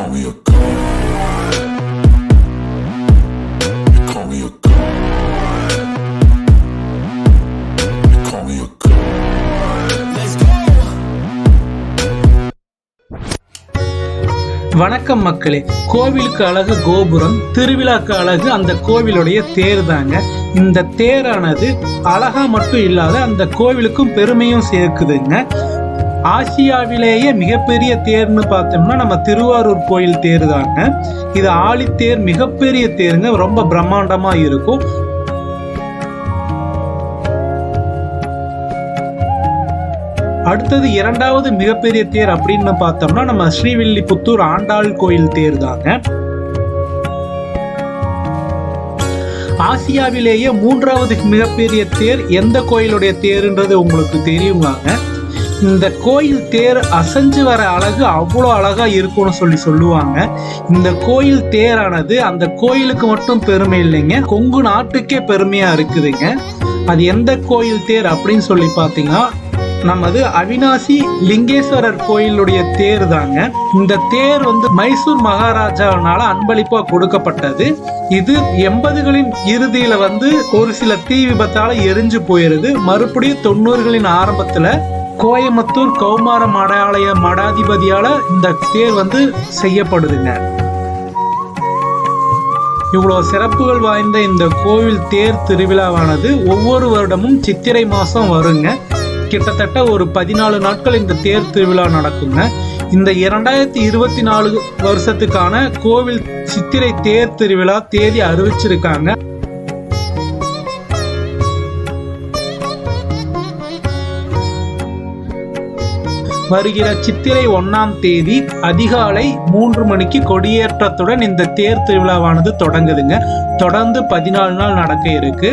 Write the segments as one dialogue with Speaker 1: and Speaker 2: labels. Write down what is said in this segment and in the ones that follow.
Speaker 1: call me a god. You call me a god. You call me a god. Let's go.
Speaker 2: வணக்கம் மக்களே கோவிலுக்கு அழகு கோபுரம் திருவிழாக்கு அழகு அந்த கோவிலுடைய தேர் தாங்க இந்த தேரானது அழகா மட்டும் இல்லாத அந்த கோவிலுக்கும் பெருமையும் சேர்க்குதுங்க ஆசியாவிலேயே மிகப்பெரிய தேர்னு பார்த்தோம்னா நம்ம திருவாரூர் கோயில் தேர் தாங்க. இது ஆழித்தேர் மிகப்பெரிய தேருங்க. ரொம்ப பிரம்மாண்டமா இருக்கும். அடுத்தது இரண்டாவது மிகப்பெரிய தேர் அப்படின்னு பார்த்தோம்னா நம்ம ஸ்ரீவில்லிபுத்தூர் ஆண்டாள் கோயில் தேர் தாங்க. ஆசியாவிலேயே மூன்றாவது மிகப்பெரிய தேர் எந்த கோயிலுடைய தேருன்றது உங்களுக்கு தெரியுங்களாங்க இந்த கோயில் தேர் அசைஞ்சு வர அழகு அவ்வளோ அழகா இருக்கும்னு சொல்லி சொல்லுவாங்க. இந்த கோயில் தேரானது அந்த கோயிலுக்கு மட்டும் பெருமை இல்லைங்க. கொங்கு நாட்டுக்கே பெருமையா இருக்குதுங்க. அது எந்த கோயில் தேர் அப்படின்னு சொல்லி பார்த்தீங்கன்னா நமது அவினாசி லிங்கேஸ்வரர் கோயிலுடைய தேர் தாங்க. இந்த தேர் வந்து மைசூர் மகாராஜாவினால அன்பளிப்பா கொடுக்கப்பட்டது. இது எண்பதுகளின் இறுதியில வந்து ஒரு சில தீ விபத்தால எரிஞ்சு போயிருது. மறுபடியும் தொண்ணூறுகளின் ஆரம்பத்துல கோயம்புத்தூர் கௌமார மடாலய மடாதிபதியால இந்த தேர் வந்து செய்யப்படுதுங்க. இவ்வளோ சிறப்புகள் வாய்ந்த இந்த கோவில் தேர் திருவிழாவானது ஒவ்வொரு வருடமும் சித்திரை மாதம் வருங்க. கிட்டத்தட்ட ஒரு பதினாலு நாட்கள் இந்த தேர் திருவிழா நடக்குங்க. இந்த இரண்டாயிரத்தி இருபத்தி நாலு வருஷத்துக்கான கோவில் சித்திரை தேர் திருவிழா தேதி அறிவிச்சிருக்காங்க. வருகிற சித்திரை ஒன்னாம் தேதி அதிகாலை மூன்று மணிக்கு கொடியேற்றத்துடன் இந்த தேர் திருவிழாவானது தொடங்குதுங்க. தொடர்ந்து பதினாலு நாள் நடக்க இருக்கு.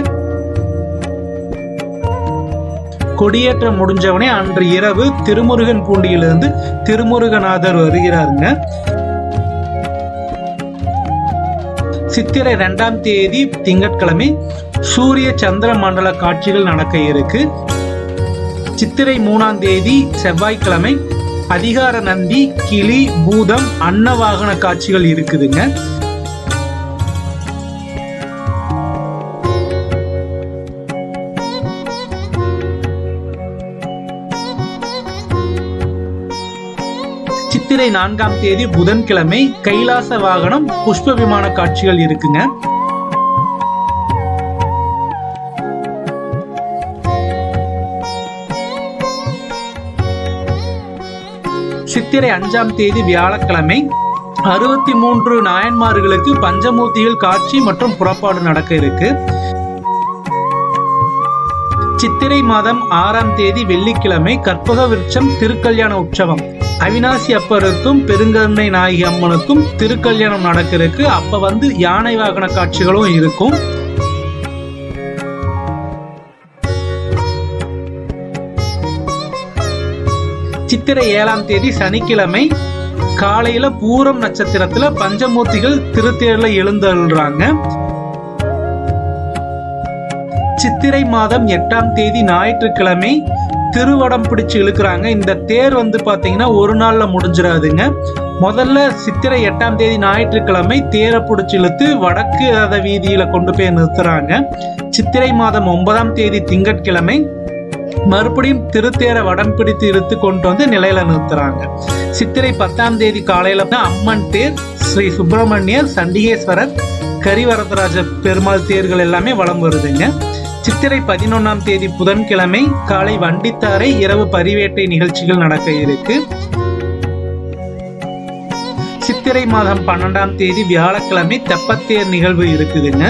Speaker 2: கொடியேற்றம் முடிஞ்சவனே அன்று இரவு திருமுருகன் பூண்டியிலிருந்து திருமுருகநாதர் வருகிறாருங்க. சித்திரை ரெண்டாம் தேதி திங்கட்கிழமை சூரிய சந்திர மண்டல காட்சிகள் நடக்க இருக்கு. சித்திரை மூணாம் தேதி செவ்வாய்க்கிழமை அதிகார நந்தி கிளி பூதம் அன்னவாகன காட்சிகள் இருக்குதுங்க. சித்திரை நான்காம் தேதி புதன்கிழமை கைலாச வாகனம் புஷ்ப விமான காட்சிகள் இருக்குங்க. சித்திரை அஞ்சாம் தேதி வியாழக்கிழமை அறுபத்தி மூன்று நாயன்மார்களுக்கு பஞ்சமூர்த்திகள் காட்சி மற்றும் புறப்பாடு நடக்க இருக்கு. சித்திரை மாதம் ஆறாம் தேதி வெள்ளிக்கிழமை கற்பக விருட்சம் திருக்கல்யாண உற்சவம். அவினாசி அப்பருக்கும் பெருங்கருணை நாயகி அம்மனுக்கும் திருக்கல்யாணம் நடக்கிறதுக்கு அப்ப வந்து யானை வாகன காட்சிகளும் இருக்கும். சித்திரை ஏழாம் தேதி சனிக்கிழமை காலையில பூரம் நட்சத்திரத்துல பஞ்சமூர்த்திகள் திருத்தேர்ல எழுந்தருள்றாங்க சித்திரை மாதம் எட்டாம் தேதி ஞாயிற்றுக்கிழமை திருவடம் பிடிச்சு இழுக்கிறாங்க. இந்த தேர் வந்து பாத்தீங்கன்னா ஒரு நாள்ல முடிஞ்சிடாதுங்க. முதல்ல சித்திரை எட்டாம் தேதி ஞாயிற்றுக்கிழமை தேரை பிடிச்சி இழுத்து வடக்கு ரத வீதியில கொண்டு போய் நிறுத்துறாங்க. சித்திரை மாதம் ஒன்பதாம் தேதி திங்கட்கிழமை மறுபடியும் திருத்தேரை வடம் பிடித்து இழுத்து கொண்டு வந்து நிலையில நிறுத்துறாங்க. சித்திரை பத்தாம் தேதி காலையில தான் அம்மன் தேர் ஸ்ரீ சுப்பிரமணியர் சண்டிகேஸ்வரர் கரிவரதராஜ பெருமாள் தேர்கள் எல்லாமே வளம் வருதுங்க. சித்திரை பதினொன்னாம் தேதி புதன்கிழமை காலை வண்டித்தாரை இரவு பரிவேட்டை நிகழ்ச்சிகள் நடக்க இருக்கு. சித்திரை மாதம் பன்னெண்டாம் தேதி வியாழக்கிழமை தெப்பத்தேர் நிகழ்வு இருக்குதுங்க.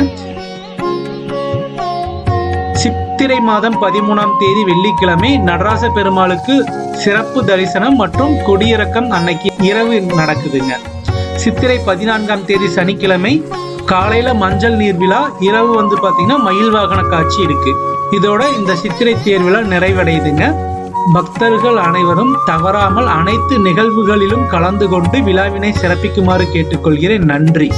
Speaker 2: சித்திரை மாதம் பதிமூணாம் தேதி வெள்ளிக்கிழமை நடராச பெருமாளுக்கு சிறப்பு தரிசனம் மற்றும் கொடியிறக்கம் அன்னைக்கு இரவு நடக்குதுங்க. சித்திரை பதினான்காம் தேதி சனிக்கிழமை காலையில மஞ்சள் நீர் விழா இரவு வந்து பாத்தீங்கன்னா மயில் வாகன காட்சி இருக்கு. இதோட இந்த சித்திரை தேர் விழா நிறைவடையுதுங்க. பக்தர்கள் அனைவரும் தவறாமல் அனைத்து நிகழ்வுகளிலும் கலந்து கொண்டு விழாவினை சிறப்பிக்குமாறு கேட்டுக்கொள்கிறேன். நன்றி.